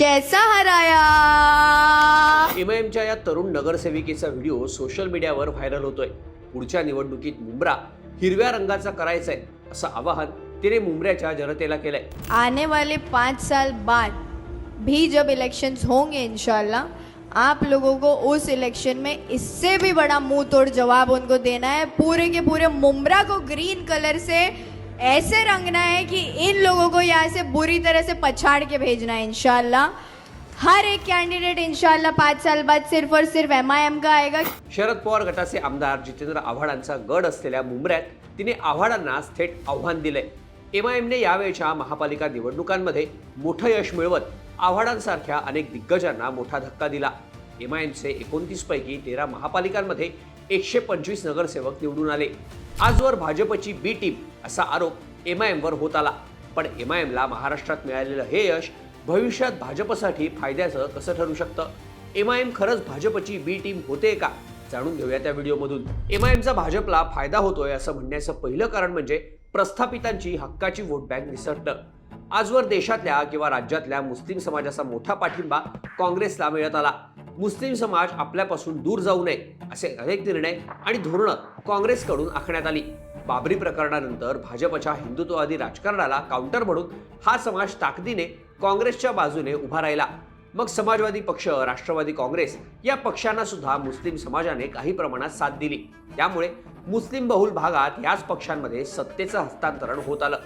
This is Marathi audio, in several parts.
कैसा हराया? एमआयएमच्या या तरुण नगरसेविकेचा व्हिडिओ सोशल मीडियावर व्हायरल होतोय. पुढच्या निवडणुकीत मुंब्रा हिरव्या रंगाचा करायचंय असं आवाहन तिने मुंब्र्याच्या जनतेला केलंय. आने वाले पाँच साल बाद भी जब इलेक्शंस होंगे इंशाल्लाह आप लोगों को उस इलेक्शन में इससे भी बड़ा मुंह तोड़ जवाब उनको देना है। पूरे के पूरे मुमरा को ग्रीन कलर से ऐसे रंगना है कि इन लोगों को यहाँ से बुरी तरह से पछाड़ के भेजना है इनशाला हर एक कैंडिडेट इनशाला पाच साल बाद सिर्फ और सिर्फ एम एम का आएगा। शरद पवार गटाचे आमदार जितेंद्र आव्हाडांचा गड असलेल्या मुंबऱ्यात तिने आव्हाडांना थेट आव्हान दिलंय. एमने यावेळच्या महापालिका निवडणुकांमध्ये मोठं यश मिळवत आव्हाडांसारख्या अनेक दिग्गजांना मोठा धक्का दिला. एम आय एकोणतीस पैकी तेरा महापालिकांमध्ये एकशे पंचवीस नगरसेवक निवडून आले. आजवर भाजपची बी टीम असा आरोप एम आय एमवर होत आला. पण एम आय एमला महाराष्ट्रात मिळालेलं हे यश भविष्यात भाजपसाठी फायद्याचं कसं ठरू शकतं? एम आय एम खरंच भाजपची बी टीम होते का? जाणून घेऊया त्या व्हिडिओमधून. एम आय एमचा भाजपला फायदा होतोय असं म्हणण्याचं पहिलं कारण म्हणजे प्रस्थापितांची हक्काची वोट बँक निसटणं आजवर देशातल्या किंवा राज्यातल्या मुस्लिम समाजाचा मोठा पाठिंबा काँग्रेसला मिळत आला. मुस्लिम समाज आपल्यापासून दूर जाऊ नये असे अनेक निर्णय आणि धोरणं काँग्रेसकडून आखण्यात आली. बाबरी प्रकरणानंतर भाजपच्या हिंदुत्ववादी राजकारणाला काउंटर म्हणून हा समाज ताकदीने काँग्रेसच्या बाजूने उभा राहिला. मग समाजवादी पक्ष राष्ट्रवादी काँग्रेस या पक्षांना सुद्धा मुस्लिम समाजाने काही प्रमाणात साथ दिली. त्यामुळे मुस्लिम बहुल भागात याच पक्षांमध्ये सत्तेचं हस्तांतरण होत आलं.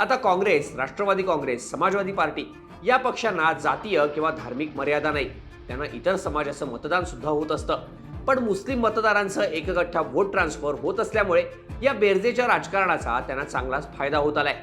आता Congress Rashtrawadi Congress Samajwadi party या पक्षांना जातीय किंवा धार्मिक मर्यादा नाही. त्यांना इतर समाजाचं मतदान सुद्धा होत असतं. पण मुस्लिम मतदारांचं एकगठ्ठा वोट ट्रान्सफर होत असल्यामुळे या बेरजेच्या राजकारणाचा त्यांना चांगलाच फायदा होत आलाय.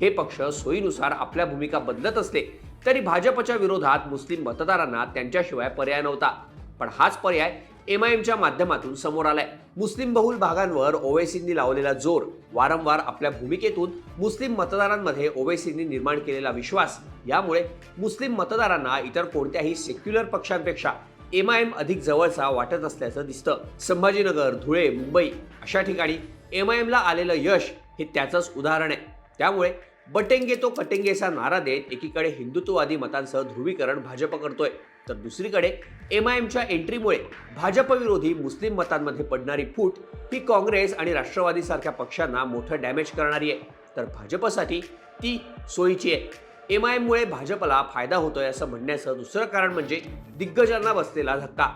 हे पक्ष सोयीनुसार आपल्या भूमिका बदलत असले तरी भाजपच्या विरोधात मुस्लिम मतदारांना त्यांच्याशिवाय पर्याय नव्हता. पण हाच पर्याय एम आय एमच्या माध्यमातून समोर आलाय. मुस्लिम बहुल भागांवर ओवेसींनी लावलेला जोर वारंवार आपल्या भूमिकेतून मुस्लिम मतदारांमध्ये ओवेसींनी निर्माण केलेला विश्वास. यामुळे मुस्लिम मतदारांना इतर कोणत्याही सेक्युलर पक्षांपेक्षा एम आय एम अधिक जवळचा वाटत असल्याचं दिसतं. संभाजीनगर धुळे मुंबई अशा ठिकाणी एम आय एमला आलेलं यश हे त्याचंच उदाहरण आहे. त्यामुळे बटेंगे तो कटेंगेचा नारा देत एकीकडे हिंदुत्ववादी मतांसह ध्रुवीकरण भाजप करतोय. तर दुसरीकडे एम आय एमच्या एंट्रीमुळे भाजपविरोधी मुस्लिम मतांमध्ये पडणारी फूट ही काँग्रेस आणि राष्ट्रवादी सारख्या पक्षांना मोठं डॅमेज करणारी आहे. तर भाजपसाठी ती सोयीची आहे. एम आय एममुळे भाजपला फायदा होतोय असं म्हणण्याचं दुसरं कारण म्हणजे दिग्गजांना बसलेला धक्का.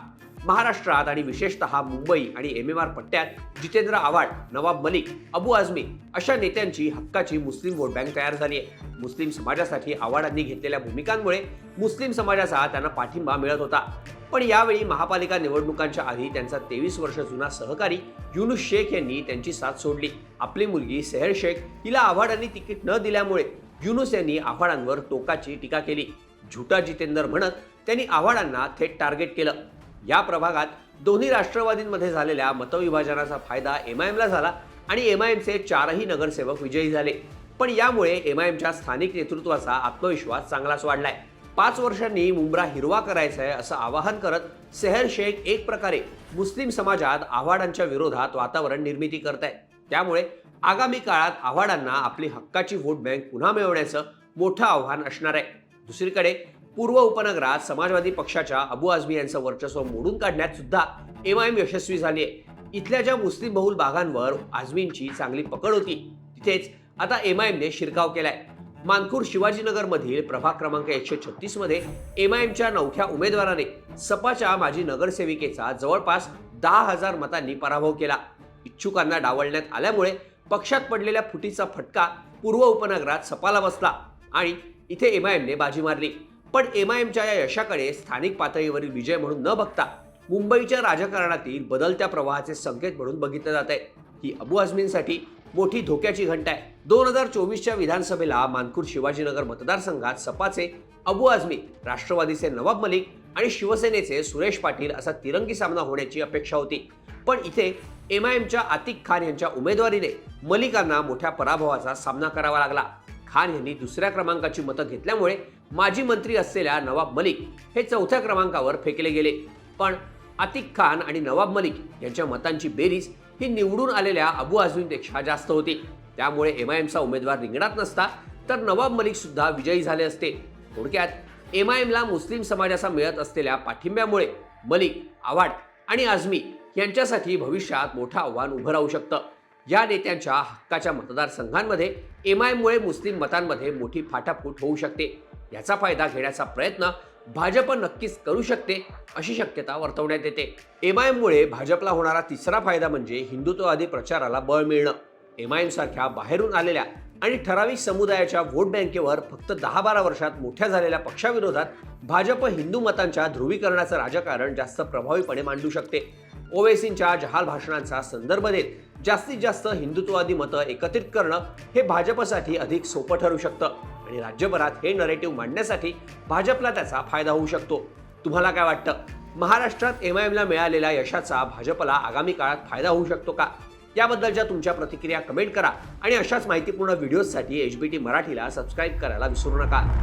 महाराष्ट्रात आणि विशेषतः मुंबई आणि एम एम आर पट्ट्यात जितेंद्र आव्हाड नवाब मलिक अबू आझमी अशा नेत्यांची हक्काची मुस्लिम वोट बँक तयार झाली आहे. मुस्लिम समाजासाठी आव्हाडांनी घेतलेल्या भूमिकांमुळे मुस्लिम समाजाचा त्यांना पाठिंबा मिळत होता. पण यावेळी महापालिका निवडणुकांच्या आधी त्यांचा तेवीस वर्ष जुना सहकारी युनुस शेख यांनी त्यांची साथ सोडली. आपली मुलगी सेहर शेख हिला आव्हाडांनी तिकीट न दिल्यामुळे युनुस यांनी आव्हाडांवर टोकाची टीका केली. झुटा जितेंदर म्हणत त्यांनी आव्हाडांना थेट टार्गेट केलं. या प्रभागात दोन्ही राष्ट्रवादींमध्ये झालेल्या मतविभाजनाचा फायदा एम आय एमला झाला आणि एम आय एमचे चारही नगरसेवक विजयी झाले. पण यामुळे एम आय एमच्या स्थानिक नेतृत्वाचा आत्मविश्वास चांगलाच वाढलाय. पाच वर्षांनी मुंब्रा हिरवा करायचा आहे असं आवाहन करत सेहर शेख एक प्रकारे मुस्लिम समाजात आव्हाडांच्या विरोधात वातावरण निर्मिती करत आहेत त्यामुळे आगामी काळात आव्हाडांना आपली हक्काची वोट बँक पुन्हा मिळवण्याचं मोठं आव्हान असणार आहे. दुसरीकडे पूर्व उपनगरात समाजवादी पक्षाच्या अबू आझमी यांचं वर्चस्व मोडून काढण्यात सुद्धा एम आय एम यशस्वी झाली आहे. इथल्या ज्या मुस्लिम बहुल भागांवर आझमींची चांगली पकड होती तिथेच आता एम आयमने शिरकाव केलाय. मानखूर शिवाजीनगरमधील प्रभाग क्रमांक एकशे छत्तीसमध्ये एमच्या नवख्या उमेदवाराने सपाच्या माजी नगरसेविकेचा जवळपास दहा हजार मतांनी पराभव केला. इच्छुकांना डावलण्यात आल्यामुळे पक्षात पडलेल्या फुटीचा फटका पूर्व उपनगरात सपाला बसला आणि इथे एम आय एमने बाजी मारली. पण एमआयएमच्या या यशाकडे स्थानिक पातळीवरील विजय म्हणून न बघता मुंबईच्या राजकारणातील बदलत्या प्रवाहाचे संकेत म्हणून बघितलं जात आहे. ही अबू आझमींसाठी मोठी धोक्याची घंटा आहे. दोन हजार चोवीसच्या विधानसभेला मानकूर शिवाजीनगर मतदारसंघात सपाचे अबू आझमी राष्ट्रवादीचे नवाब मलिक आणि शिवसेनेचे सुरेश पाटील असा तिरंगी सामना होण्याची अपेक्षा होती. पण इथे एम आय एमच्या आतिक खान यांच्या उमेदवारीने मलिकांना मोठ्या पराभवाचा सामना करावा लागला. खान यांनी दुसऱ्या क्रमांकाची मतं घेतल्यामुळे माजी मंत्री असलेल्या नवाब मलिक हे चौथ्या क्रमांकावर फेकले गेले. पण आतिक खान आणि नवाब मलिक यांच्या मतांची बेरीज ही निवडून आलेल्या अबू आझमीपेक्षा जास्त होती. त्यामुळे एम आय एमचा उमेदवार रिंगणात नसता तर नवाब मलिक सुद्धा विजयी झाले असते. थोडक्यात एम आय एमला मुस्लिम समाजाचा मिळत असलेल्या पाठिंब्यामुळे मलिक आव्हाड आणि आझमी यांच्यासाठी भविष्यात मोठं आव्हान उभं राहू शकतं. या नेत्यांच्या हक्काच्या मतदारसंघांमध्ये एम आय एममुळे मुस्लिम मतांमध्ये मोठी फाटाफूट होऊ शकते. याचा फायदा घेण्याचा प्रयत्न भाजप नक्कीच करू शकते अशी शक्यता वर्तवण्यात येते. एम आय एममुळे भाजपला होणारा तिसरा फायदा म्हणजे हिंदुत्ववादी प्रचाराला बळ मिळणं. एम आय एम सारख्या बाहेरून आलेल्या आणि ठराविक समुदायाच्या वोट बँकेवर फक्त दहा बारा वर्षात मोठ्या झालेल्या पक्षाविरोधात भाजप हिंदू मतांच्या ध्रुवीकरणाचं राजकारण जास्त प्रभावीपणे मांडू शकते. ओवेसींच्या जहाल भाषणांचा संदर्भ देत जास्तीत जास्त हिंदुत्ववादी मतं एकत्रित करणं हे भाजपसाठी अधिक सोपं ठरू शकतं. आणि राज्यभरात हे नरेटिव्ह मांडण्यासाठी भाजपला त्याचा फायदा होऊ शकतो. तुम्हाला काय वाटतं? महाराष्ट्रात एम आय एमला मिळालेल्या यशाचा भाजपला आगामी काळात फायदा होऊ शकतो का? याबद्दलच्या तुमच्या प्रतिक्रिया कमेंट करा आणि अशाच माहितीपूर्ण व्हिडिओजसाठी एच बी टी मराठीला सबस्क्राईब करायला विसरू नका.